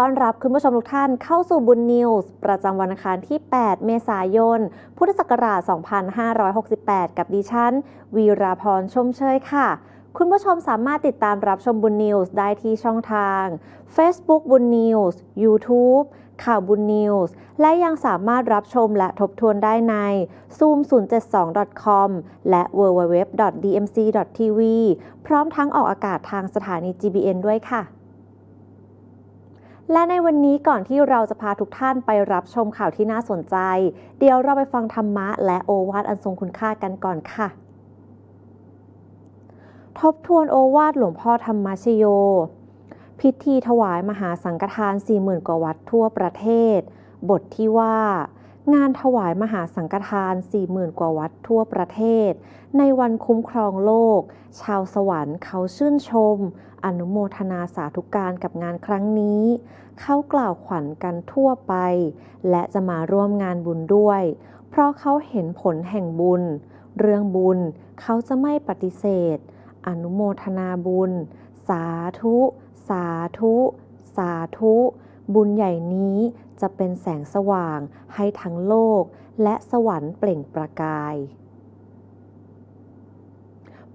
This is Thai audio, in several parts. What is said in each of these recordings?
ก่อต้อนรับคุณผู้ชมทุกท่านเข้าสู่บุญนิวส์ประจำวันอังคารที่ 8 เมษายน พุทธศักราช 2568 กับดิฉัน วีราพรชมเชยค่ะ คุณผู้ชมสามารถติดตามรับชมบุญนิวส์ได้ที่ช่องทาง Facebook บุญนิวส์ YouTube ข่าวบุญนิวส์ และยังสามารถรับชมและทบทวนได้ใน zoom 072 com และ www.dmc.tv พร้อมทั้งออกอากาศทางสถานี GBN ด้วยค่ะ และในวันนี้ก่อนที่เราจะพาทุกท่านไปรับชมข่าวที่น่าสนใจ เดี๋ยวเราไปฟังธรรมะและโอวาทอันทรงคุณค่ากันก่อนค่ะ ทบทวนโอวาทหลวงพ่อธรรมชโย พิธีถวายมหาสังฆทาน 40,000 กว่าวัดทั่วประเทศ บทที่ว่า งานถวายมหาสังฆทาน 40,000 กว่าวัดทั่วประเทศ ในวันคุ้มครองโลก ชาวสวรรค์เขาชื่นชม อนุโมทนาสาธุการกับงานครั้งนี้ เขากล่าวขวัญกันทั่วไป และจะมาร่วมงานบุญด้วย เพราะเขาเห็นผลแห่งบุญ เรื่องบุญเขาจะไม่ปฏิเสธ อนุโมทนาบุญ สาธุ สาธุ สาธุ บุญใหญ่นี้ จะเป็นแสงสว่างให้ทั้งโลกและสวรรค์เปล่งประกาย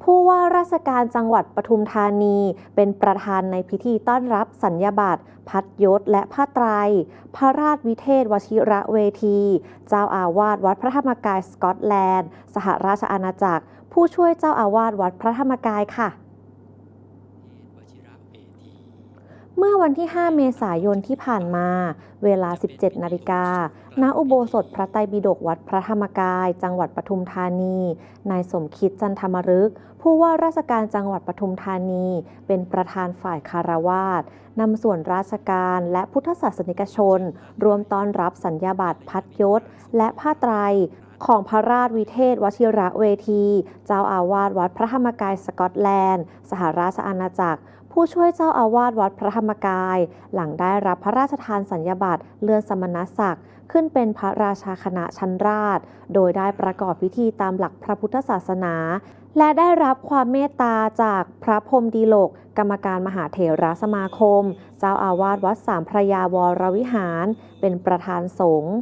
ผู้ว่าราชการจังหวัดปทุมธานีเป็นประธานในพิธีต้อนรับสัญญาบัตรพัดยศและผ้าไตร พระราชวิเทศวชิระเวที เจ้าอาวาสวัดพระธรรมกายสกอตแลนด์ สหราชอาณาจักร ผู้ช่วยเจ้าอาวาสวัดพระธรรมกายค่ะ วชิระเวที เมื่อวันที่ 5 เมษายนที่ผ่านมา เวลา 17 นาฬิกา ณ อุโบสถพระไตรปิฎกวัดพระธรรมกาย จังหวัดปทุมธานี นายสมคิดจันทมรึก ผู้ว่าราชการจังหวัดปทุมธานี เป็นประธานฝ่ายคารวาสนำส่วนราชการและพุทธศาสนิกชน รวมต้อนรับสัญญาบัตรพัดยศ และผ้าไตรของพระราชวิเทศวชิระเวที เจ้าอาวาสวัดพระธรรมกายสกอตแลนด์ สหราชอาณาจักร ผู้ช่วยเจ้าอาวาสวัดพระธรรมกาย หลังได้รับพระราชทานสัญญาบัตรเลื่อนสมณศักดิ์ ขึ้นเป็นพระราชาคณะชั้นราช โดยได้ประกอบพิธีตามหลักพระพุทธศาสนา และได้รับความเมตตาจากพระพรมดีโลก กรรมการมหาเถรสมาคม เจ้าอาวาสวัดสามพระยาวรวิหาร เป็นประธานสงฆ์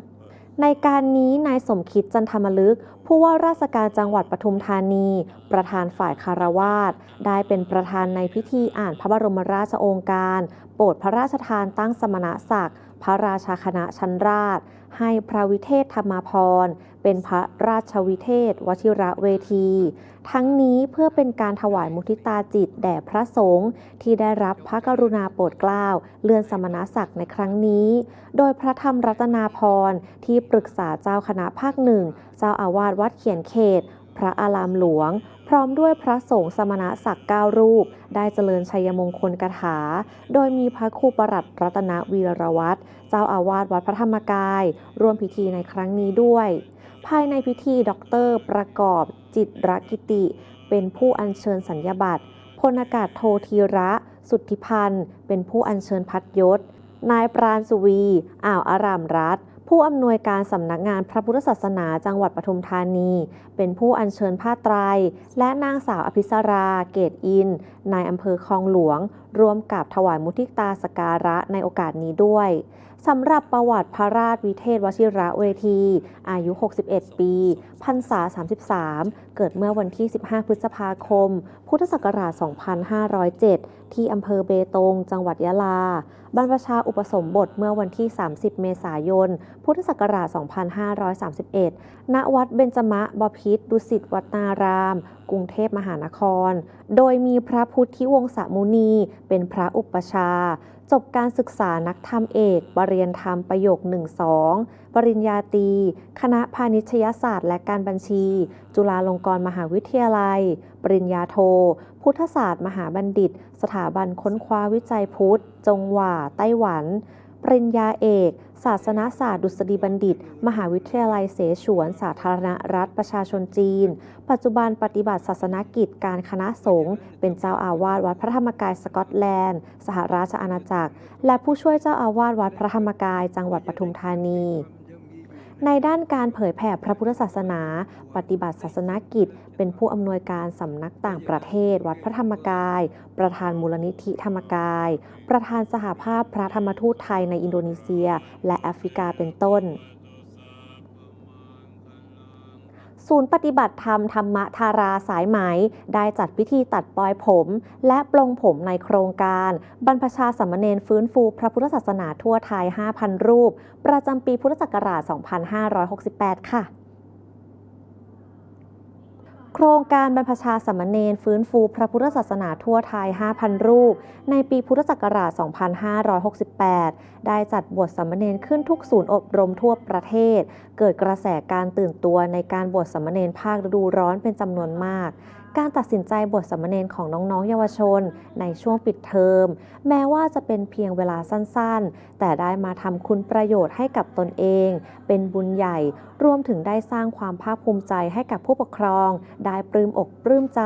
ในการนี้นายสมคิดจันทมลึก ผู้ว่าราชการจังหวัดปทุมธานี ประธานฝ่ายคารวาสได้เป็นประธานในพิธีอ่านพระบรมราชโองการ โปรดพระราชทานตั้งสมณศักดิ์ พระราชาคณะชั้นราช ให้พระวิเทศธรรมพรณ์เป็นพระราชวิเทศวชิระเวที ทั้งนี้เพื่อเป็นการถวายมุทิตาจิตแด่พระสงฆ์ที่ได้รับพระกรุณาโปรดเกล้าเลื่อนสมณศักดิ์ในครั้งนี้ โดยพระธรรมรัตนาพรที่ปรึกษาเจ้าคณะภาคหนึ่งเจ้าอาวาสวัดเขียนเขต พระอารามหลวงพร้อมด้วยพระสงฆ์สมณศักดิ์เก้ารูป ได้เจริญชัยมงคลกถา โดยมีพระครูประหลัดรัตนวีรวัตรเจ้าอาวาสวัดพระธรรมกาย ร่วมพิธีในครั้งนี้ด้วย ภายในพิธีด็อกเตอร์ประกอบจิตรกิติ เป็นผู้อัญเชิญสัญญาบัตรพลอากาศโทธีระ สุทธิพันธ์ เป็นผู้อัญเชิญพัดยศ นายปราณสุวี อ่าวอารามรัฐ ผู้อำนวยการสำนักงานพระพุทธศาสนาจังหวัดปทุมธานี เป็นผู้อัญเชิญผ้าไตร และนางสาวอภิสรา เกตอิน นายอำเภอคลองหลวงร่วมกับถวายมุทิตาสการะในโอกาสนี้ด้วยสำหรับประวัติพระราชวิเทศวชิระเวที อายุ 61 ปี พรรษา 33 เกิดเมื่อวันที่ 15 พฤษภาคม พุทธศักราช 2507 ที่อำเภอเบตง จังหวัดยะลา บรรพชาอุปสมบทเมื่อวันที่ 30 เมษายน พุทธศักราช 2531 ณ วัดเบญจมะบพิตรดุสิตวัดนาราม กรุงเทพมหานคร โดยมีพระพุทธิวงศมุนี เป็นพระอุปชา จบการศึกษานักธรรมเอกปรริญญาธรรมประโยค 1-2 ปริญญาตรี คณะพาณิชยศาสตร์และการการบัญชี จุฬาลงกรณ์มหาวิทยาลัย ปริญญาโท พุทธศาสตร์ มหาบัณฑิต สถาบันค้นคว้าวิจัยพุทธ จงหว่า ไต้หวัน ปริญญาเอก ศาสนศาสตร์ ดุษฎีบัณฑิต มหาวิทยาลัยเสฉวน สาธารณรัฐประชาชนจีน ปัจจุบันปฏิบัติศาสนกิจการคณะสงฆ์ เป็นเจ้าอาวาสวัดพระธรรมกายสกอตแลนด์ สหราชอาณาจักร และผู้ช่วยเจ้าอาวาสวัดพระธรรมกาย จังหวัดปทุมธานี ในด้านการเผยแผ่พระพุทธศาสนา ปฏิบัติศาสนกิจ เป็นผู้อำนวยการสำนักต่างประเทศ วัดพระธรรมกาย ประธานมูลนิธิธรรมกาย ประธานสหภาพพระธรรมทูตไทยในอินโดนีเซีย และแอฟริกาเป็นต้น ศูนย์ปฏิบัติธรรมธรรมธาราสายไหม ได้จัดพิธีตัดปลอยผม และปลงผมในโครงการ บรรพชาสามเณรฟื้นฟูพระพุทธศาสนาทั่วไทย 5,000 รูป ประจำปีพุทธศักราช 2568 ค่ะ ครงการบรรพชาสมณเณรฟื้นฟูพระพุทธศาสนาทั่วไทย 5,000 รูป ในปีพุทธศักราช 2568 ได้จัดบวชสมณเณรขึ้นทุกศูนย์อบรมทั่วประเทศ เกิดกระแสการตื่นตัวในการบวชสมณเณรภาคฤดูร้อนเป็นจำนวนมาก การตัดสินใจบวชสามเณรของน้องๆ เยาวชน ในช่วงปิดเทอม แม้ว่าจะเป็นเพียงเวลาสั้นๆ แต่ได้มาทำคุณประโยชน์ให้กับตนเอง เป็นบุญใหญ่ รวมถึงได้สร้างความภาคภูมิใจให้กับผู้ปกครอง ได้ปลื้มอกปลื้มใจ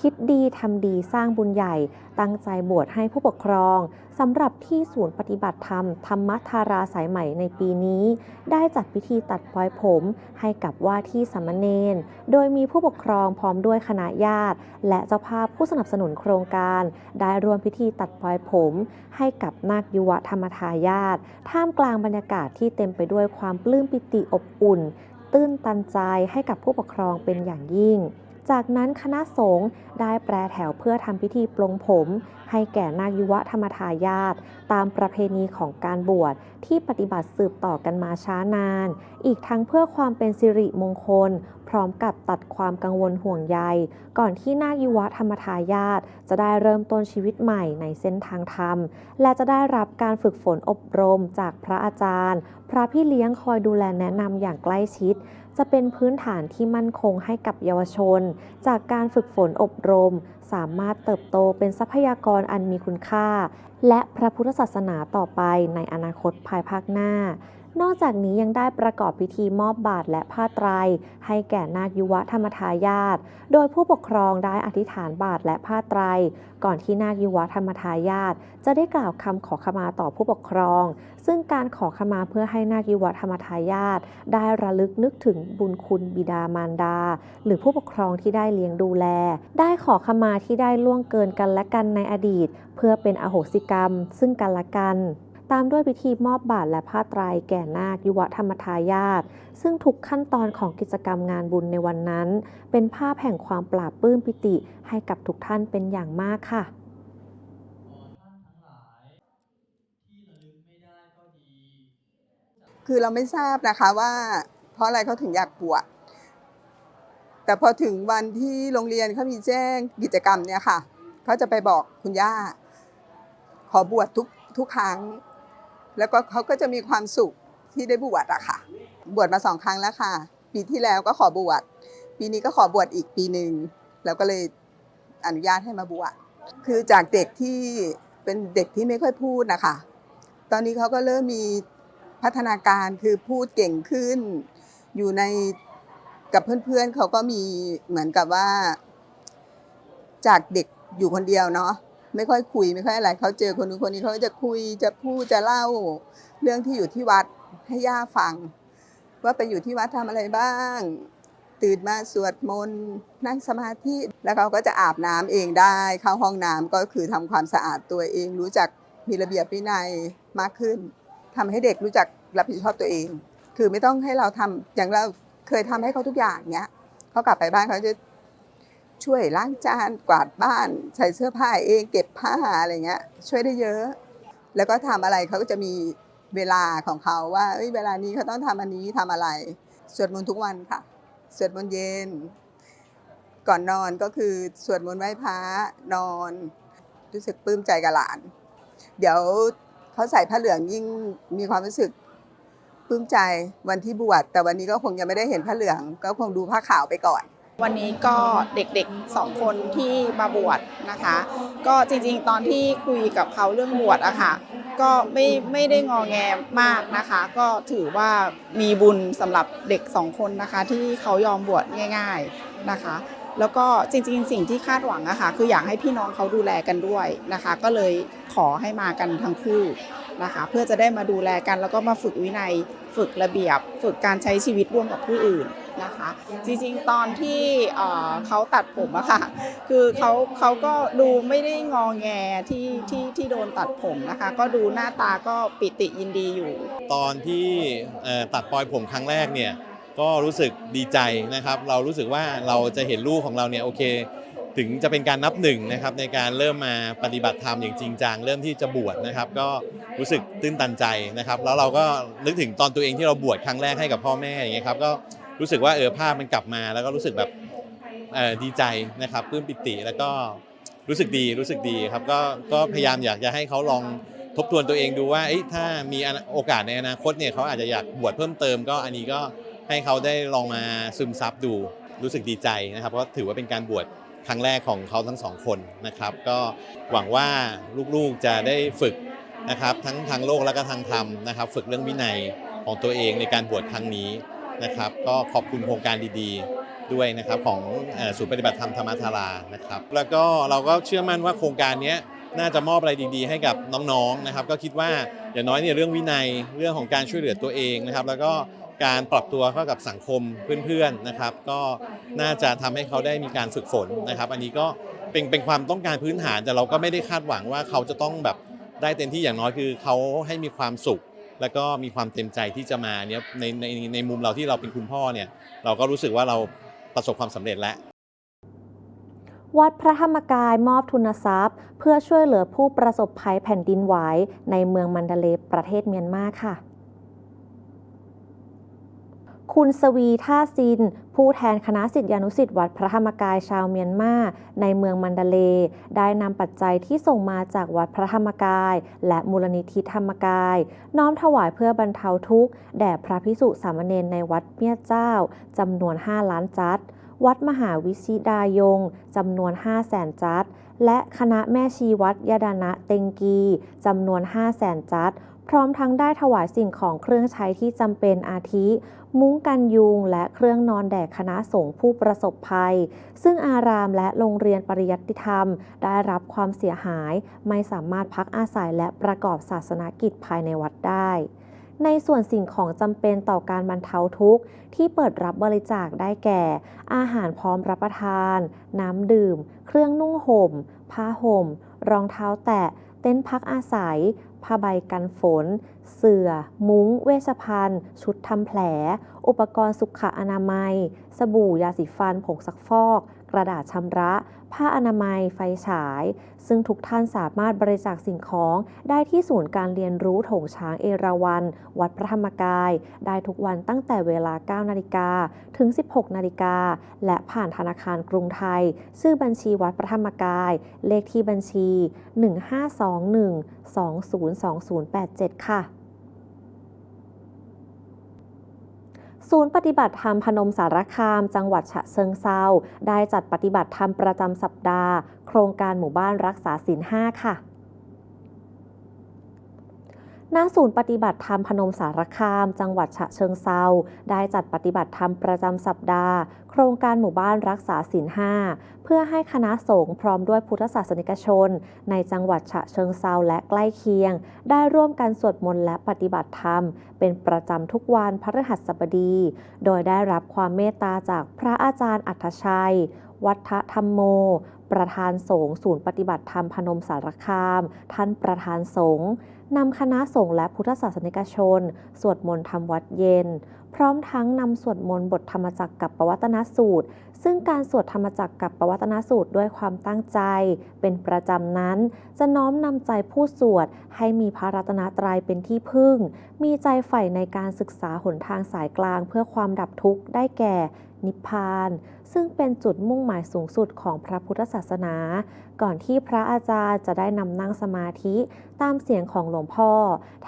คิดดีทำดีสร้างบุญใหญ่ ตั้งใจบวชให้ผู้ปกครอง สำหรับที่ศูนย์ปฏิบัติธรรม ธรรมทาราสายใหม่ในปีนี้ ได้จัดพิธีตัดปลอยผม ให้กับว่าที่สามเณรโดยมีผู้ปกครองพร้อมด้วยคณะญาติ และเจ้าภาพผู้สนับสนุนโครงการ ได้ร่วมพิธีตัดปลอยผม ให้กับนาคยุวธรรมทายาทท่ามกลางบรรยากาศที่เต็มไปด้วยความปลื้มปิติอบอุ่น ตื้นตันใจให้กับผู้ปกครองเป็นอย่างยิ่ง จากนั้นคณะสงฆ์ได้แปรแถวเพื่อทำพิธีปลงผม ให้แก่นาคยุวธรรมทายาทตามประเพณีของการบวชที่ปฏิบัติสืบต่อกันมาช้านาน อีกทั้งเพื่อความเป็นสิริมงคล พร้อมกับตัดความกังวลห่วงใย ก่อนที่นาคยุวธรรมทายาทจะได้เริ่มต้นชีวิตใหม่ในเส้นทางธรรม และจะได้รับการฝึกฝนอบรมจากพระอาจารย์ พระพี่เลี้ยงคอยดูแลแนะนำอย่างใกล้ชิด จะเป็นพื้นฐานที่มั่นคงให้กับเยาวชน จากการฝึกฝนอบรม สามารถเติบโตเป็นทรัพยากรอันมีคุณค่า และพระพุทธศาสนาต่อไปในอนาคตภายภาคหน้า นอกจากนี้ยังได้ประกอบพิธีมอบบาทและผ้าไตร ให้แก่นาคยุวธรรมทายาท โดยผู้ปกครองได้อธิษฐานบาทและผ้าไตร ก่อนที่นาคยุวธรรมทายาทจะได้กล่าวคำขอขมาต่อผู้ปกครอง ซึ่งการขอขมาเพื่อให้นาคยุวธรรมทายาทได้ระลึกนึกถึงบุญคุณบิดามารดา หรือผู้ปกครองที่ได้เลี้ยงดูแล ได้ขอขมาที่ได้ล่วงเกินกันและกันในอดีต เพื่อเป็นอโหสิกรรม ซึ่งกันและกัน ตามด้วยพิธีมอบบาทและผ้าไตรแก่นาคยุวธรรมทายาทซึ่งทุกขั้นตอนของกิจกรรมงานบุญในวันนั้น เป็นภาพแห่งความปราบปื้มปิติให้กับทุกท่านเป็นอย่างมากค่ะคือเราไม่ทราบนะคะว่า เพราะอะไรเขาถึงอยากบวชแต่พอถึงวันที่โรงเรียนเขามีแจ้งกิจกรรมเนี่ยค่ะเขาจะไปบอกคุณย่า ขอบวชทุกทุกครั้ง แล้วก็เขาก็จะมีความสุขที่ได้บวชอะค่ะ บวชมาสองครั้งแล้วค่ะ ปีที่แล้วก็ขอบวช ปีนี้ก็ขอบวชอีกปีหนึ่ง แล้วก็เลยอนุญาตให้มาบวช คือจากเด็กที่เป็นเด็กที่ไม่ค่อยพูดนะคะ ตอนนี้เขาก็เริ่มมีพัฒนาการคือพูดเก่งขึ้น อยู่ในกับเพื่อนๆเขาก็มีเหมือนกับว่า จากเด็กอยู่คนเดียวเนาะ ไม่ค่อยคุยไม่ค่อยอะไรเขาเจอคนนู้นคนนี้เขาจะคุยจะพูดจะเล่า เรื่องที่อยู่ที่วัดให้ย่าฟัง ว่าไปอยู่ที่วัดทำอะไรบ้าง ตื่นมาสวดมนต์นั่งสมาธิแล้วเขาก็จะอาบน้ำเองได้ เข้าห้องน้ำก็คือทำความสะอาดตัวเอง รู้จักมีระเบียบวินัยมากขึ้นทำให้เด็กรู้จักรับผิดชอบตัวเอง คือไม่ต้องให้เราทำอย่างเราเคยทำให้เขาทุกอย่างเนี้ยเขากลับไปบ้านเขาจะ ช่วยล้างจานกวาดบ้าน ใส่เสื้อผ้าเองเก็บผ้าอะไรเงี้ย ช่วยได้เยอะ แล้วก็ทำอะไรเขาก็จะมีเวลาของเขาว่าเเวลานี้เขาต้องทำอันนี้ทำอะไร สวดมนต์ทุกวันค่ะสวดมนต์เย็น ก่อนนอนก็คือสวดมนต์ไหว้พระนอนรู้สึกปลื้มใจกับหลาน เดี๋ยวเขาใส่ผ้าเหลืองยิ่งมีความรู้สึกปลื้มใจวันที่บวชแต่วันนี้ก็คงยังไม่ได้เห็นผ้าเหลือง ก็คงดูผ้าขาวไปก่อน วันนี้ก็เด็กๆสองคนที่มาบวชนะคะ ก็จริงๆ ตอนที่คุยกับเขาเรื่องบวชอะค่ะ ก็ไม่ไม่ได้งอแงมากนะคะ ก็ถือว่ามีบุญสำหรับเด็กสองคนนะคะ ที่เขายอมบวชง่าย ๆนะคะ แล้วก็จริงๆ สิ่งที่คาดหวังอะค่ะคืออยากให้พี่น้องเขาดูแลกันด้วยนะคะ ก็เลยขอให้มากันทั้งคู่นะคะ เพื่อจะได้มาดูแลกันแล้วก็มาฝึกวินัย ฝึกระเบียบ ฝึกการใช้ชีวิตร่วมกับผู้อื่น นะคะ จริงๆ ตอนที่เขาตัดผมอะค่ะ คือเขาเขาก็ดูไม่ได้งอแงที่ที่ที่โดนตัดผมนะคะ ก็ดูหน้าตาก็ปิติยินดีอยู่ ตอนที่ตัดปลอยผมครั้งแรกเนี่ยก็รู้สึกดีใจนะครับ เรารู้สึกว่าเราจะเห็นลูกของเราเนี่ยโอเค ถึงจะเป็นการนับหนึ่งนะครับในการเริ่มมาปฏิบัติธรรมอย่างจริงจังเริ่มที่จะบวชนะครับ ก็รู้สึกตื้นตันใจนะครับ แล้วเราก็นึกถึงตอนตัวเองที่เราบวชครั้งแรกให้กับพ่อแม่อย่างเงี้ยครับก็ รู้สึกว่าเออภาพมันกลับมา แล้วก็รู้สึกแบบเออดีใจนะครับปลื้มปิติแล้วก็รู้สึกดีรู้สึกดีครับก็ก็พยายามอยากจะให้เขาลองทบทวนตัวเองดูว่าถ้ามีโอกาสในอนาคตเนี่ยเขาอาจจะอยากบวชเพิ่มเติม ก็อันนี้ก็ให้เขาได้ลองมาซึมซับดูรู้สึกดีใจนะครับเพราะถือว่าเป็นการบวชครั้งแรกของเขาทั้งสองคนนะครับ ก็หวังว่าลูกๆจะได้ฝึกนะครับทั้งทางโลกและก็ทางธรรมนะครับ ฝึกเรื่องวินัยของตัวเองในการบวชครั้งนี้ นะครับ ก็ขอบคุณโครงการดีๆด้วยนะครับของศูนย์ปฏิบัติธรรมธรรมธารานะครับ แล้วก็เราก็เชื่อมั่นว่าโครงการนี้น่าจะมอบอะไรดีๆ ให้กับน้องๆนะครับ ก็คิดว่าอย่างน้อยเนี่ยเรื่องวินัยเรื่องของการช่วยเหลือตัวเองนะครับ แล้วก็การปรับตัวเข้ากับสังคมเพื่อนๆนะครับ ก็น่าจะทำให้เขาได้มีการฝึกฝนนะครับ อันนี้ก็เป็นเป็นความต้องการพื้นฐานแต่เราก็ไม่ได้คาดหวังว่าเขาจะต้องแบบได้เต็มที่อย่างน้อยคือเขาให้มีความสุข แล้วก็มีความเต็มใจที่จะมาเนี่ยในในในมุมเราที่เราเป็นคุณพ่อเนี่ยเราก็รู้สึกว่าเราประสบความสำเร็จแล้ววัดพระธรรมกายมอบทุนทรัพย์ เพื่อช่วยเหลือผู้ประสบภัยแผ่นดินไหวในเมืองมันดาเลประเทศเมียนมาค่ะ คุณสวีท่าซิน ผู้แทนคณะสิทธิานุสิทธิ์วัดพระธรรมกายชาวเมียนมาในเมืองมันดาเล ได้นำปัจจัยที่ส่งมาจากวัดพระธรรมกาย และมูลนิธิธรรมกาย น้อมถวายเพื่อบรรเทาทุกข์แด่พระพิสุสามเณรในวัดเมียเจ้าจำนวน 5 ล้านจัด วัดมหาวิชิดายงจำนวน 5 0 0แสนจัด และคณะแม่ชีวัดยดานะเต็งกีจำนวน 5 0 0แสนจัด พร้อมทั้งได้ถวายสิ่งของเครื่องใช้ที่จำเป็นอาทิ มุ้งกันยุง และเครื่องนอนแด่คณะสงฆ์ผู้ประสบภัย ซึ่งอารามและโรงเรียนปริยัติธรรม ได้รับความเสียหาย ไม่สามารถพักอาศัยและประกอบศาสนกิจภายในวัดได้ในส่วนสิ่งของจำเป็นต่อการบรรเทาทุกข์ ที่เปิดรับบริจาคได้แก่ อาหารพร้อมรับประทาน น้ำดื่ม เครื่องนุ่งห่ม ผ้าห่ม รองเท้าแตะ เต็นท์พักอาศัย ผ้าใบกันฝน เสื่อ มุ้ง เวชภัณฑ์ ชุดทำแผล อุปกรณ์สุขอนามัย สบู่ยาสีฟัน ผงซักฟอก กระดาษชำระ ผ้าอนามัย ไฟฉาย ซึ่งทุกท่านสามารถบริจาคสิ่งของได้ที่ศูนย์การเรียนรู้โถงช้างเอราวัณวัดพระธรรมกาย ได้ทุกวันตั้งแต่เวลา 9 นาฬิกา ถึง 16 นาฬิกา และผ่านธนาคารกรุงไทย ชื่อบัญชีวัดพระธรรมกาย เลขที่บัญชี 1521202087 ค่ะ ศูนย์ปฏิบัติธรรมพนมสารคาม จังหวัดฉะเชิงเซาได้จัดปฏิบัติธรรมประจำสัปดาห์ โครงการหมู่บ้านรักษาศีลห้าค่ะ ณศูนย์ปฏิบัติธรรมพนมสารคาม จังหวัดฉะเชิงเซาได้จัดปฏิบัติธรรมประจำสัปดาห์ โครงการหมู่บ้านรักษาศีลห้าเพื่อให้คณะสงฆ์พร้อมด้วยพุทธศาสนิกชน ในจังหวัดฉะเชิงเซาและใกล้เคียง ได้ร่วมกันสวดมนต์และปฏิบัติธรรม เป็นประจำทุกวันพฤหัสบดี โดยได้รับความเมตตาจากพระอาจารย์อัธชัย วัฒธรรมโมประธานสงฆ์ศูนย์ปฏิบัติธรรมพนมสารคาม ท่านประธานสงฆ์ นำคณะสงฆ์และพุทธศาสนิกชน สวดมนต์ทำวัดเย็น พร้อมทั้งนำสวดมนต์บทธรรมจักรกับปวัตนสูตร ซึ่งการสวดธรรมจักรกับปวัตนสูตรด้วยความตั้งใจ เป็นประจำนั้น จะน้อมนำใจผู้สวดให้มีพระรัตนตรัยเป็นที่พึ่ง มีใจใฝ่ในการศึกษาหนทางสายกลางเพื่อความดับทุกข์ได้แก่ นิพพาน ซึ่งเป็นจุดมุ่งหมายสูงสุดของพระพุทธศาสนา ก่อนที่พระอาจารย์จะได้นำนั่งสมาธิตามเสียงของหลวงพ่อ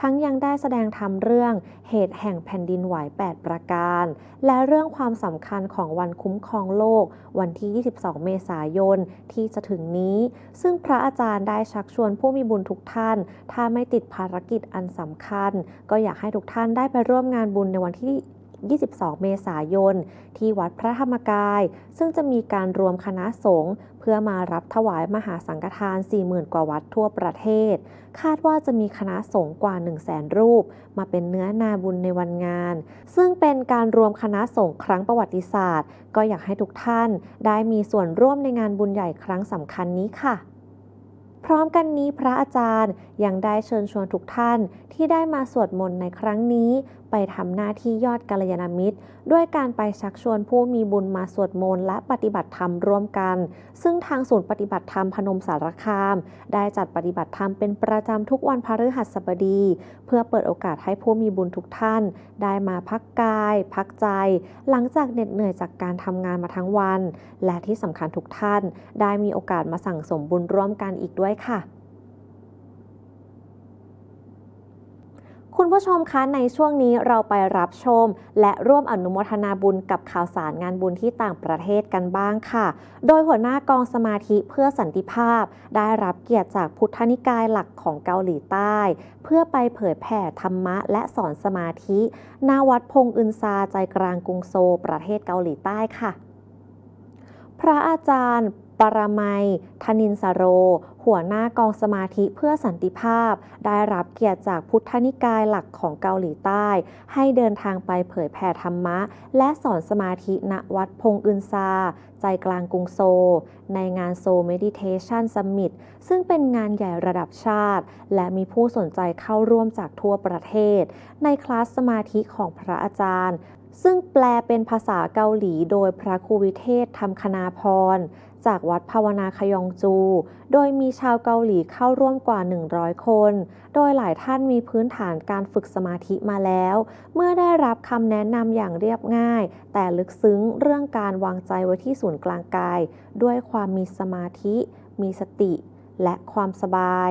ทั้งยังได้แสดงธรรมเรื่องเหตุแห่งแผ่นดินไหว 8 ประการ และเรื่องความสำคัญของวันคุ้มครองโลก วันที่ 22 เมษายนที่จะถึงนี้ ซึ่งพระอาจารย์ได้ชักชวนผู้มีบุญทุกท่าน ถ้าไม่ติดภารกิจอันสำคัญ ก็อยากให้ทุกท่านได้ไปร่วมงานบุญในวันที่ 22 เมษายน ที่วัดพระธรรมกาย ซึ่งจะมีการรวมคณะสงฆ์เพื่อมารับถวายมหาสังฆทาน 40,000 กว่าวัดทั่วประเทศ คาดว่าจะมีคณะสงฆ์กว่า 1 0 0 0 0แสนรูป มาเป็นเนื้อนาบุญในวันงาน ซึ่งเป็นการรวมคณะสงฆ์ครั้งประวัติศาสตร์ ก็อยากให้ทุกท่าน ได้มีส่วนร่วมในงานบุญใหญ่ครั้งสำคัญนี้ค่ะพร้อมกันนี้พระอาจารย์ยังได้เชิญชวนทุกท่านที่ได้มาสวดมนต์ในครั้งนี้ ไปทำหน้าที่ยอดกัลยาณมิตร ด้วยการไปชักชวนผู้มีบุญมาสวดมนต์และปฏิบัติธรรมร่วมกัน ซึ่งทางศูนย์ปฏิบัติธรรมพนมสารคาม ได้จัดปฏิบัติธรรมเป็นประจำทุกวันพฤหัสบดี เพื่อเปิดโอกาสให้ผู้มีบุญทุกท่าน ได้มาพักกาย พักใจ หลังจากเหน็ดเหนื่อยจากการทำงานมาทั้งวัน และที่สำคัญทุกท่าน ได้มีโอกาสมาสั่งสมบุญร่วมกันอีกด้วยค่ะ คุณผู้ชมคะในช่วงนี้เราไปรับชม และร่วมอนุโมทนาบุญกับข่าวสารงานบุญที่ต่างประเทศกันบ้างค่ะ โดยหัวหน้ากองสมาธิเพื่อสันติภาพ ได้รับเกียรติจากพุทธนิกายหลักของเกาหลีใต้ เพื่อไปเผยแผ่ธรรมะและสอนสมาธิณวัดพงอึนซาใจกลางกรุงโซลประเทศเกาหลีใต้ค่ะ พระอาจารย์ปรมัยธนินสโร หัวหน้ากองสมาธิเพื่อสันติภาพ ได้รับเกียรติจากพุทธนิกายหลักของเกาหลีใต้ ให้เดินทางไปเผยแผ่ธรรมะ และสอนสมาธิณวัดพงอึนซา ใจกลางกรุงโซลในงานโซเมดิเทชันซัมมิตซึ่งเป็นงานใหญ่ระดับชาติ และมีผู้สนใจเข้าร่วมจากทั่วประเทศ ในคลาสสมาธิของพระอาจารย์ ซึ่งแปลเป็นภาษาเกาหลีโดยพระครูวิเทศธรรมคณาพร จากวัดภาวนาคยองจู โดยมีชาวเกาหลีเข้าร่วมกว่า 100 คน โดยหลายท่านมีพื้นฐานการฝึกสมาธิมาแล้ว เมื่อได้รับคำแนะนำอย่างเรียบง่าย แต่ลึกซึ้งเรื่องการวางใจไว้ที่ศูนย์กลางกาย ด้วยความมีสมาธิ มีสติ และความสบาย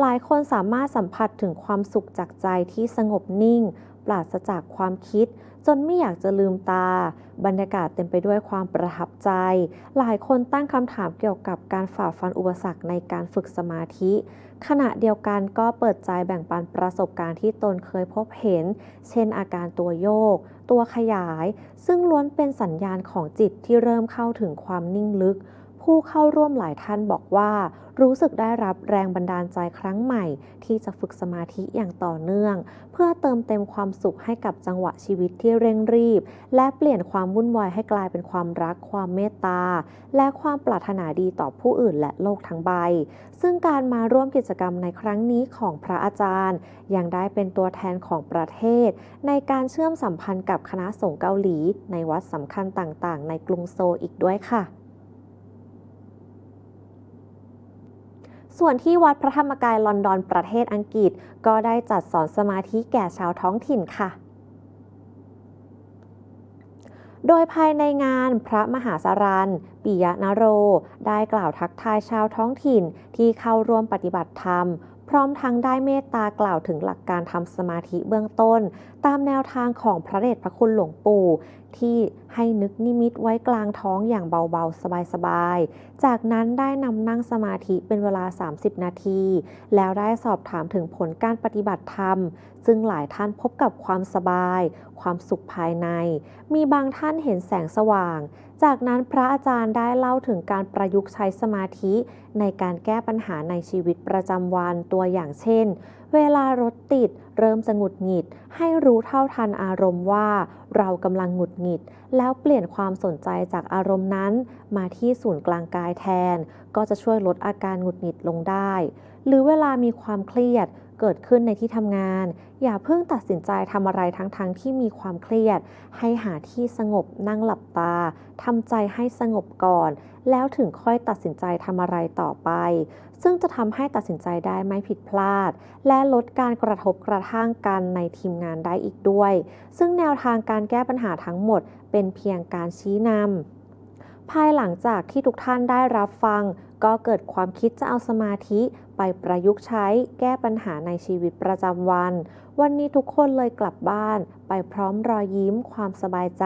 หลายคนสามารถสัมผัสถึงความสุขจากใจที่สงบนิ่ง ปราศจากความคิด จนไม่อยากจะลืมตา บรรยากาศเต็มไปด้วยความประทับใจ หลายคนตั้งคำถามเกี่ยวกับการฝ่าฟันอุปสรรคในการฝึกสมาธิ ขณะเดียวกันก็เปิดใจแบ่งปันประสบการณ์ที่ตนเคยพบเห็น เช่นอาการตัวโยก ตัวขยาย ซึ่งล้วนเป็นสัญญาณของจิตที่เริ่มเข้าถึงความนิ่งลึก ผู้เข้าร่วมหลายท่านบอกว่า รู้สึกได้รับแรงบันดาลใจครั้งใหม่ ที่จะฝึกสมาธิอย่างต่อเนื่อง เพื่อเติมเต็มความสุขให้กับจังหวะชีวิตที่เร่งรีบ และเปลี่ยนความวุ่นวายให้กลายเป็นความรัก ความเมตตา และความปรารถนาดีต่อผู้อื่นและโลกทั้งใบ ซึ่งการมาร่วมกิจกรรมในครั้งนี้ของพระอาจารย์ ยังได้เป็นตัวแทนของประเทศ ในการเชื่อมสัมพันธ์กับคณะสงฆ์เกาหลี ในวัดสำคัญต่างๆ ในกรุงโซลอีกด้วยค่ะ ส่วนที่วัดพระธรรมกายลอนดอนประเทศอังกฤษ ก็ได้จัดสอนสมาธิแก่ชาวท้องถิ่นค่ะโดยภายในงานพระมหาสารันปิยะนโร ได้กล่าวทักทายชาวท้องถิ่นที่เข้าร่วมปฏิบัติธรรม พร้อมทั้งได้เมตตากล่าวถึงหลักการทำสมาธิเบื้องต้น ตามแนวทางของพระเดชพระคุณหลวงปู่ ที่ให้นึกนิมิตไว้กลางท้องอย่างเบาๆ สบายๆ จากนั้นได้นำนั่งสมาธิเป็นเวลา 30 นาที แล้วได้สอบถามถึงผลการปฏิบัติธรรม ซึ่งหลายท่านพบกับความสบาย ความสุขภายใน มีบางท่านเห็นแสงสว่าง จากนั้นพระอาจารย์ได้เล่าถึงการประยุกต์ใช้สมาธิ ในการแก้ปัญหาในชีวิตประจำวันตัวอย่างเช่น เวลารถติด เริ่มจะหงุดหงิด ให้รู้เท่าทันอารมณ์ว่า เรากำลังหงุดหงิด แล้วเปลี่ยนความสนใจจากอารมณ์นั้น มาที่ศูนย์กลางกายแทน ก็จะช่วยลดอาการหงุดหงิดลงได้ หรือเวลามีความเครียดเกิดขึ้นในที่ทำงาน อย่าเพิ่งตัดสินใจทำอะไรทั้งๆทที่มีความเครียด ให้หาที่สงบนั่งหลับตาทำใจให้สงบก่อน แล้วถึงค่อยตัดสินใจทำอะไรต่อไป ซึ่งจะทำให้ตัดสินใจได้ไม่ผิดพลาด และลดการกระทบกระทั่งกันในทีมงานได้อีกด้วย ซึ่งแนวทางการแก้ปัญหาทั้งหมด เป็นเพียงการชี้นำภายหลังจากที่ทุกท่านได้รับฟัง ก็เกิดความคิดจะเอาสมาธิไปประยุกต์ใช้แก้ปัญหาในชีวิตประจำวัน วันนี้ทุกคนเลยกลับบ้าน ไปพร้อมรอยยิ้ม ความสบายใจ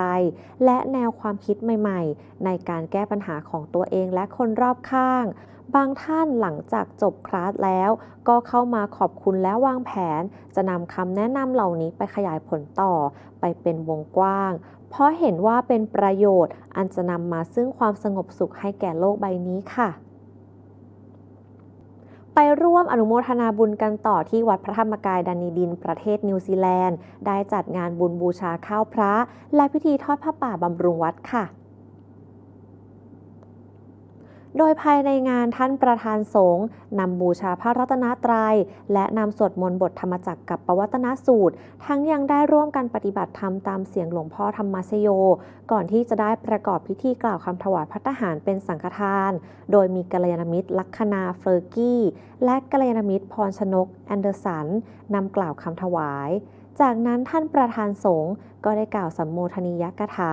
และแนวความคิดใหม่ ๆ ในการแก้ปัญหาของตัวเองและคนรอบข้าง บางท่านหลังจากจบคลาสแล้ว ก็เข้ามาขอบคุณและวางแผน จะนำคำแนะนำเหล่านี้ไปขยายผลต่อ ไปเป็นวงกว้าง เพราะเห็นว่าเป็นประโยชน์ อันจะนำมาซึ่งความสงบสุขให้แก่โลกใบนี้ค่ะ ไปร่วมอนุโมทนาบุญกันต่อที่วัดพระธรรมกายดานีดินประเทศนิวซีแลนด์ ได้จัดงานบุญบูชาข้าวพระ และพิธีทอดผ้าป่าบำรุงวัดค่ะ โดยภายในงานท่านประธานสงฆ์นำบูชาพระรัตนตรัย และนำสวดมนต์บทธรรมจักรกับปวัตนสูตร ทั้งยังได้ร่วมกันปฏิบัติธรรมตามเสียงหลวงพ่อธรรมชโย ก่อนที่จะได้ประกอบพิธีกล่าวคำถวายพัฒหารเป็นสังฆทาน โดยมีกัลยาณมิตรลัคนาเฟอร์กี้ และกัลยาณมิตรพรชนก แอนเดอร์สันนำกล่าวคำถวาย จากนั้นท่านประธานสงฆ์ก็ได้กล่าวสัมโมทนียกถา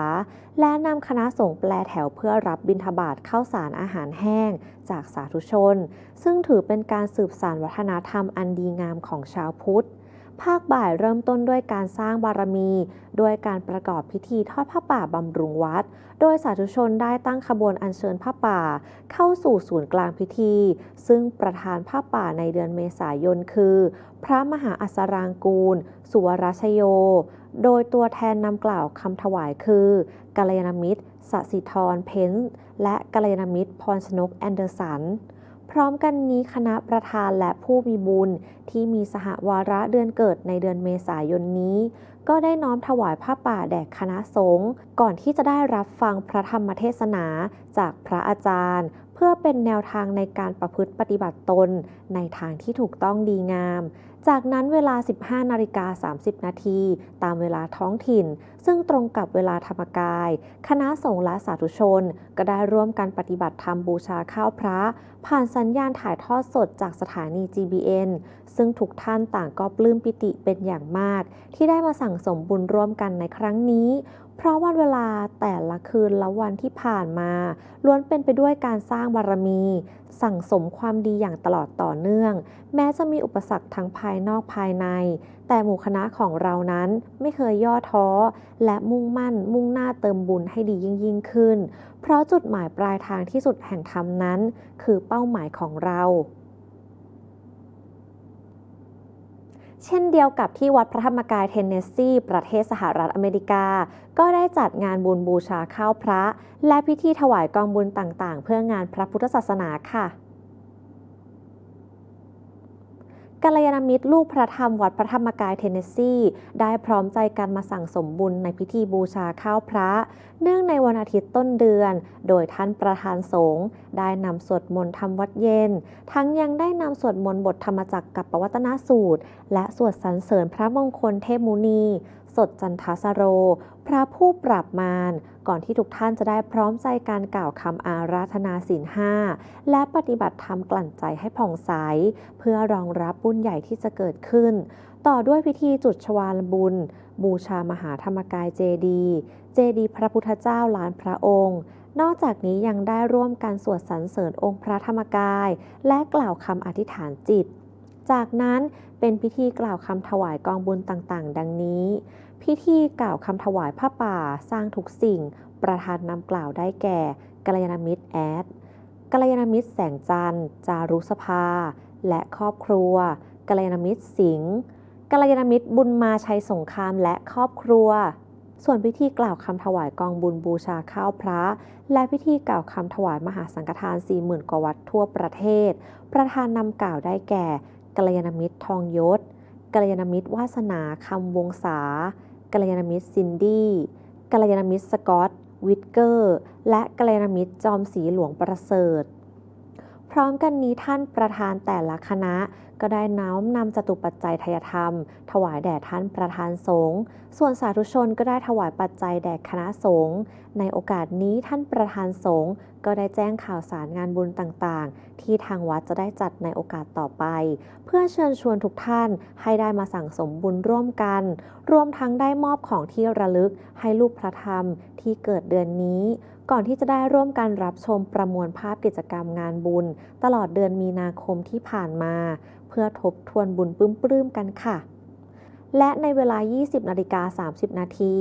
และนำคณะสงฆ์แปลแถวเพื่อรับบิณฑบาตข้าวสารอาหารแห้ง จากสาธุชน ซึ่งถือเป็นการสืบสานวัฒนธรรมอันดีงามของชาวพุทธ ภาคบ่ายเริ่มต้นด้วยการสร้างบารมี ด้วยการประกอบพิธีทอดผ้าป่าบำรุงวัด โดยสาธุชนได้ตั้งขบวนอัญเชิญผ้าป่า เข้าสู่ศูนย์กลางพิธี ซึ่งประธานผ้าป่าในเดือนเมษายนคือ พระมหาอัสรางกูล สุวรชโย โดยตัวแทนนำกล่าวคำถวายคือกัลยาณมิตรสสิธร เพนส์และกัลยาณมิตรพรชนกแอนเดอร์สัน พร้อมกันนี้คณะประธานและผู้มีบุญ ที่มีสหวาระเดือนเกิดในเดือนเมษายนนี้ ก็ได้น้อมถวายผ้าป่าแด่คณะสงฆ์ก่อนที่จะได้รับฟังพระธรรมเทศนาจากพระอาจารย์ พื่อเป็นแนวทางในการประพฤติปฏิบัติตนในทางที่ถูกต้องดีงาม จากนั้นเวลา 15 นาฬิกา 30 นาที ตามเวลาท้องถิ่น ซึ่งตรงกับเวลาธรรมกาย คณะสงฆ์และสาธุชน ก็ได้ร่วมกันปฏิบัติธรรมบูชาข้าวพระ ผ่านสัญญาณถ่ายทอดสดจากสถานี GBN ซึ่งทุกท่านต่างก็ปลื้มปิติเป็นอย่างมาก ที่ได้มาสั่งสมบุญร่วมกันในครั้งนี้ เพราะวันเวลาแต่ละคืนและวันที่ผ่านมาล้วนเป็นไปด้วยการสร้างบารมี สั่งสมความดีอย่างตลอดต่อเนื่อง แม้จะมีอุปสรรคทั้งภายนอกภายใน แต่หมู่คณะของเรานั้นไม่เคยย่อท้อ และมุ่งมั่นมุ่งหน้าเติมบุญให้ดียิ่งยิ่งขึ้น เพราะจุดหมายปลายทางที่สุดแห่งธรรมนั้น คือเป้าหมายของเรา เช่นเดียวกับที่วัดพระธรรมกายเทนเนสซีประเทศสหรัฐอเมริกา ก็ได้จัดงานบุญบูชาข้าวพระ และพิธีถวายกองบุญต่างๆ เพื่องานพระพุทธศาสนาค่ะ กัลยาณมิตรลูกพระธรรมวัดพระธรรมกายเทนเนสซี ได้พร้อมใจกันมาสั่งสมบุญในพิธีบูชาข้าวพระ เนื่องในวันอาทิตย์ต้นเดือน โดยท่านประธานสงฆ์ได้นำสวดมนต์ทำวัดเย็น ทั้งยังได้นำสวดมนต์บทธรรมจักรกับปวัตนสูตร และสวดสรรเสริญพระมงคลเทพมุนี สดจันทสโร พระผู้ปราบมารก่อนที่ทุกท่านจะได้พร้อมใจการกล่าวคำอาราธนาศีลห้าและปฏิบัติธรรมกลั่นใจให้ผ่องใส เพื่อรองรับบุญใหญ่ที่จะเกิดขึ้น ต่อด้วยพิธีจุดชวาลบุญ บูชามหาธรรมกายเจดี เจดีพระพุทธเจ้าล้านพระองค์นอกจากนี้ยังได้ร่วมกันสวดสรรเสริญองค์พระธรรมกาย และกล่าวคำอธิษฐานจิต จากนั้นเป็นพิธีกล่าวคำถวายกองบุญต่างๆ ดังนี้ พิธีกล่าวคำถวายผ้าป่าสร้างทุกสิ่ง ประธานนำกล่าวได้แก่กัลยาณมิตรแอดกัลยาณมิตรแสงจันทร์ จารุสภา และครอบครัวกัลยาณมิตรสิงห์กัลยาณมิตรบุญมาชัยสงครามและครอบครัว ส่วนพิธีกล่าวคำถวายกองบุญบูชาข้าวพระ และพิธีกล่าวคำถวายมหาสังฆทาน 40,000 กว่าวัดทั่วประเทศ ประธานนำกล่าวได้แก่กัลยาณมิตรทองยศกัลยาณมิตรวาสนาคำวงศา กัลยาณมิตรซินดี้กัลยาณมิตรสกอตวิทเกอร์ และกัลยาณมิตรจอมสีหลวงประเสริฐ พร้อมกันนี้ท่านประธานแต่ละคณะ ก็ได้น้อมนำจตุปัจจัยทยธรรม ถวายแด่ท่านประธานสงฆ์ส่วนสาธุชนก็ได้ถวายปัจจัยแด่คณะสงฆ์ในโอกาสนี้ท่านประธานสงฆ์ก็ได้แจ้งข่าวสารงานบุญต่างๆ ที่ทางวัดจะได้จัดในโอกาสต่อไป เพื่อเชิญชวนทุกท่านให้ได้มาสั่งสมบุญร่วมกัน รวมทั้งได้มอบของที่ระลึกให้ลูกพระธรรมที่เกิดเดือนนี้ ก่อนที่จะได้ร่วมกันรับชมประมวลภาพกิจกรรมงานบุญ ตลอดเดือนมีนาคมที่ผ่านมา เพื่อทบทวนบุญปลื้มๆกันค่ะ และในเวลา 20นาฬิกา30 นาที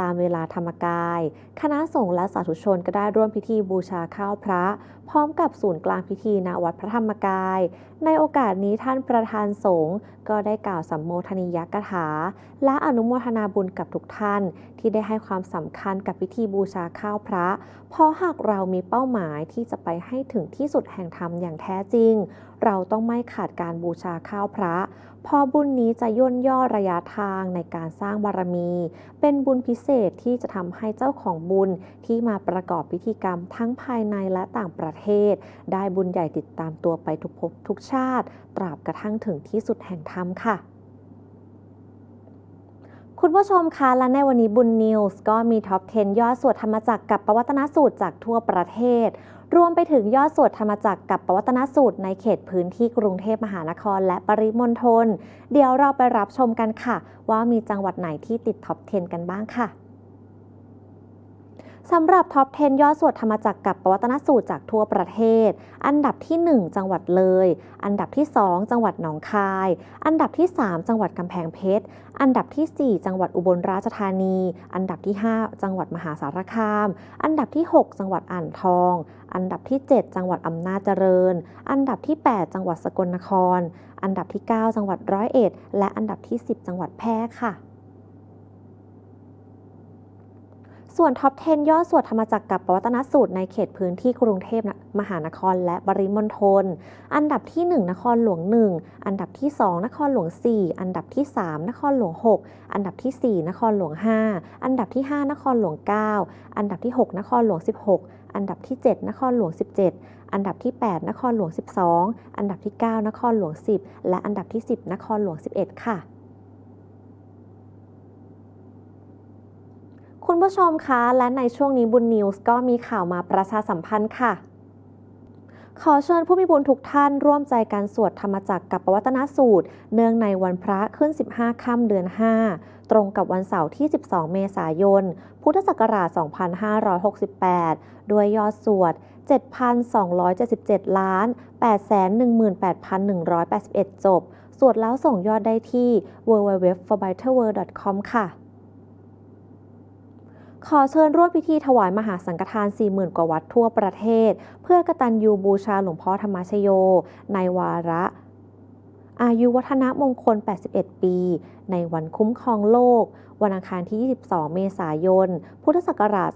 ตามเวลาธรรมกาย คณะสงฆ์และสาธุชนก็ได้ร่วมพิธีบูชาข้าวพระ พร้อมกับศูนย์กลางพิธีณวัดพระธรรมกาย ในโอกาสนี้ท่านประธานสงฆ์ก็ได้กล่าวสัมโมทนิยกถา และอนุโมทนาบุญกับทุกท่าน ที่ได้ให้ความสำคัญกับพิธีบูชาข้าวพระ เพราะหากเรามีเป้าหมายที่จะไปให้ถึงที่สุดแห่งธรรมอย่างแท้จริง เราต้องไม่ขาดการบูชาข้าวพระพอบุญนี้จะย่นย่อระยะทางในการสร้างบารมี เป็นบุญพิเศษที่จะทำให้เจ้าของบุญที่มาประกอบพิธีกรรมทั้งภายในและต่างประเทศ ได้บุญใหญ่ติดตามตัวไปทุกภพทุกชาติ ตราบกระทั่งถึงที่สุดแห่งธรรมค่ะคุณผู้ชมคะและในวันนี้บุญนิวส์ก็มีท็อป 10 ยอดสวดธรรมจักรกับปวัตนสูตรจากทั่วประเทศ รวมไปถึงยอดสวดธรรมจักรกับปวัตนสูตรในเขตพื้นที่กรุงเทพมหานครและปริมณฑลเดี๋ยวเราไปรับชมกันค่ะ ว่ามีจังหวัดไหนที่ติดท็อป 10 กันบ้างค่ะ สำหรับท็อป 10 ยอดสวดธรรมจักรกับปวัตนสูตรจากทั่วประเทศ อันดับที่ 1 จังหวัดเลย อันดับที่ 2 จังหวัดหนองคาย อันดับที่ 3 จังหวัดกำแพงเพชร อันดับที่ 4 จังหวัดอุบลราชธานี อันดับที่ 5 จังหวัดมหาสารคาม อันดับที่ 6 จังหวัดอ่างทอง อันดับที่ 7 จังหวัดอำนาจเจริญ อันดับที่ 8 จังหวัดสกลนคร อันดับที่ 9 จังหวัดร้อยเอ็ด และอันดับที่ 10 จังหวัดแพร่ค่ะ ส่วนท็อป 10ยอดสวดธรรมจักรกับปวัตนสูตรในเขตพื้นที่กรุงเทพมหานครและปริมณฑล อันดับที่ 1 นครหลวง 1 อันดับที่ 2 นครหลวง 4 อันดับที่ 3 นครหลวง 6 อันดับที่ 4 นครหลวง 5 อันดับที่ 5 นครหลวง 9 อันดับที่ 6 นครหลวง 16 อันดับที่ 7 นครหลวง 17 อันดับที่ 8 นครหลวง 12 อันดับที่ 9 นครหลวง 10 และอันดับที่ 10 นครหลวง 11 ค่ะ คุณผู้ชมคะและในช่วงนี้บุญนิวส์ก็มีข่าวมาประชาสัมพันธ์ค่ะ ขอเชิญผู้มีบุญทุกท่านร่วมใจการสวดธรรมจักรกับปวัตนสูตร เนื่องในวันพระขึ้น 15 ค่ำเดือน 5 ตรงกับวันเสาร์ที่ 12 เมษายน พุทธศักราช 2568 ด้วยยอดสวด 7,277 ล้าน 818,181 จบ สวดแล้วส่งยอดได้ที่ www.forbitterworld.com ค่ะ ขอเชิญร่วมพิธีถวายมหาสังฆทาน 40,000 กว่าวัดทั่วประเทศ เพื่อกตัญญูบูชาหลวงพ่อธรรมชโย ในวาระ อายุวัฒนมงคล 81 ปี ในวันคุ้มครองโลก วันอังคารที่ 22 เมษายน พุทธศักราช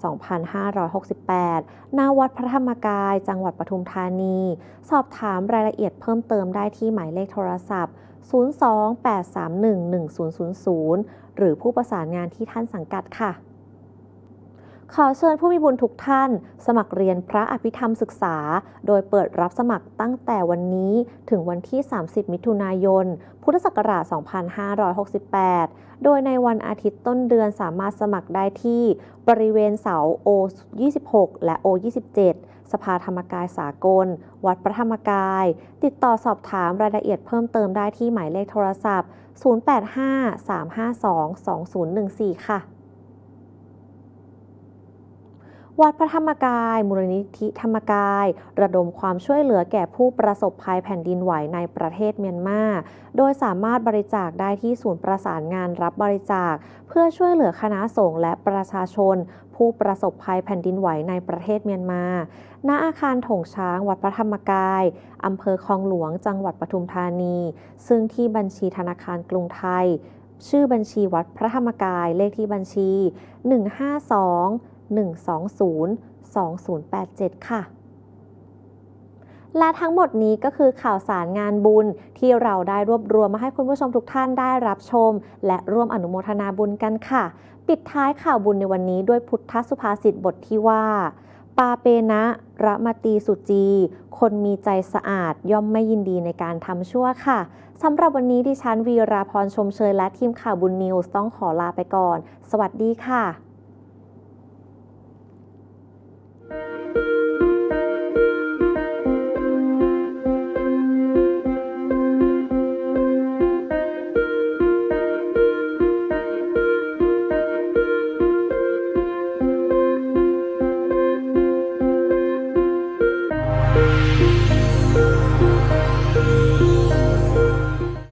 2568 ณ วัดพระธรรมกาย จังหวัดปทุมธานี สอบถามรายละเอียดเพิ่มเติมได้ที่หมายเลขโทรศัพท์028311000 หรือผู้ประสานงานที่ท่านสังกัดค่ะ ขอเชิญผู้มีบุญทุกท่าน สมัครเรียนพระอภิธรรมศึกษา โดยเปิดรับสมัครตั้งแต่วันนี้ถึงวันที่ 30 มิถุนายน พุทธศักราช 2568 โดยในวันอาทิตย์ต้นเดือนสามารถสมัครได้ที่ บริเวณเสา O26 และ O27 สภาธรรมกายสากล วัดพระธรรมกาย ติดต่อสอบถามรายละเอียดเพิ่มเติมได้ที่หมายเลขโทรศัพท์ 085-352-2014 ค่ะ วัดพระธรรมกาย มูลนิธิธรรมกาย ระดมความช่วยเหลือแก่ผู้ประสบภัยแผ่นดินไหวในประเทศเมียนมา โดยสามารถบริจาคได้ที่ศูนย์ประสานงานรับบริจาค เพื่อช่วยเหลือคณะสงฆ์และประชาชน ผู้ประสบภัยแผ่นดินไหวในประเทศเมียนมา ณ อาคารถงช้างวัดพระธรรมกาย อำเภอคลองหลวง จังหวัดปทุมธานี ซึ่งที่บัญชีธนาคารกรุงไทย ชื่อบัญชีวัดพระธรรมกาย เลขที่บัญชี 152 120 2087 ค่ะ และทั้งหมดนี้ก็คือข่าวสารงานบุญที่เราได้รวบรวมมาให้คุณผู้ชมทุกท่านได้รับชม และร่วมอนุโมทนาบุญกันค่ะ ปิดท้ายข่าวบุญในวันนี้ด้วยพุทธสุภาษิตบทที่ว่า ปาเปนะระมตีสุจี คนมีใจสะอาดย่อมไม่ยินดีในการทำชั่วค่ะสำหรับวันนี้ดิฉันวีราพรชมเชยและทีมข่าวบุญนิวส์ต้องขอลาไปก่อน สวัสดีค่ะ